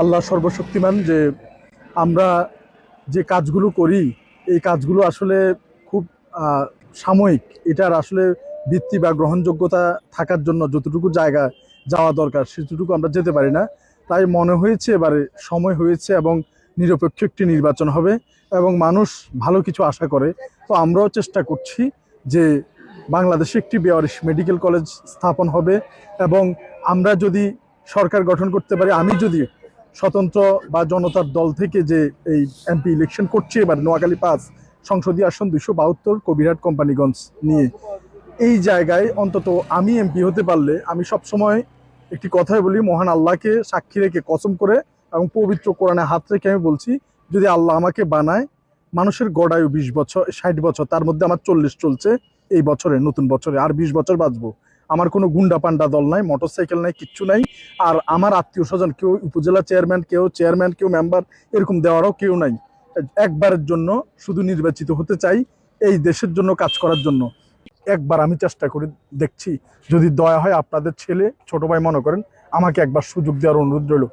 আল্লাহ সর্বশক্তিমান যে আমরা যে কাজগুলো করি, এই কাজগুলো আসলে খুব সাময়িক। এটার আসলে ভিত্তি বা গ্রহণযোগ্যতা থাকার জন্য যতটুকু জায়গা যাওয়া দরকার সেটুকু আমরা যেতে পারি না। তাই মনে হয়েছে এবারে সময় হয়েছে এবং নিরপেক্ষ একটি নির্বাচন হবে এবং মানুষ ভালো কিছু আশা করে। তো আমরাও চেষ্টা করছি যে বাংলাদেশে একটি বেয়ারিশ মেডিকেল কলেজ স্থাপন হবে এবং আমরা যদি সরকার গঠন করতে পারি, আমি যদি স্বতন্ত্র বা জনতার দল থেকে যে এই এমপি ইলেকশন করছে, এবার নোয়াখালী পাঁচ সংসদীয় আসন দুশো বাহাত্তর কবিরহাট কোম্পানিগঞ্জ নিয়ে। এই জায়গায় অন্তত আমি এমপি হতে পারলে আমি সবসময় একটি কথাই বলি, মহান আল্লাহকে সাক্ষী রেখে কসম করে এবং পবিত্র কোরআনে হাত রেখে আমি বলছি, যদি আল্লাহ আমাকে বানায়, মানুষের গড়ায়ু বিশ বছর, ষাট বছর, তার মধ্যে আমার চল্লিশ চলছে, এই বছরে, নতুন বছরে, আর বিশ বছর বাঁচবো। আমার কোনো গুন্ডা পান্ডা দল নাই মোটরসাইকেল নাই, কিচ্ছু নাই। আর আমার আত্মীয় স্বজন, কেউ উপজেলা চেয়ারম্যান কেউ চেয়ারম্যান কেউ মেম্বার এরকম দেওয়ারও কেউ নাই। একবারের জন্য শুধু নির্বাচিত হতে চাই, এই দেশের জন্য কাজ করার জন্য। একবার আমি চেষ্টা করে দেখছি, যদি দয়া হয় আপনাদের ছেলে, ছোট ভাই মনে করেন, আমাকে একবার সুযোগ দেওয়ার অনুরোধ রইল।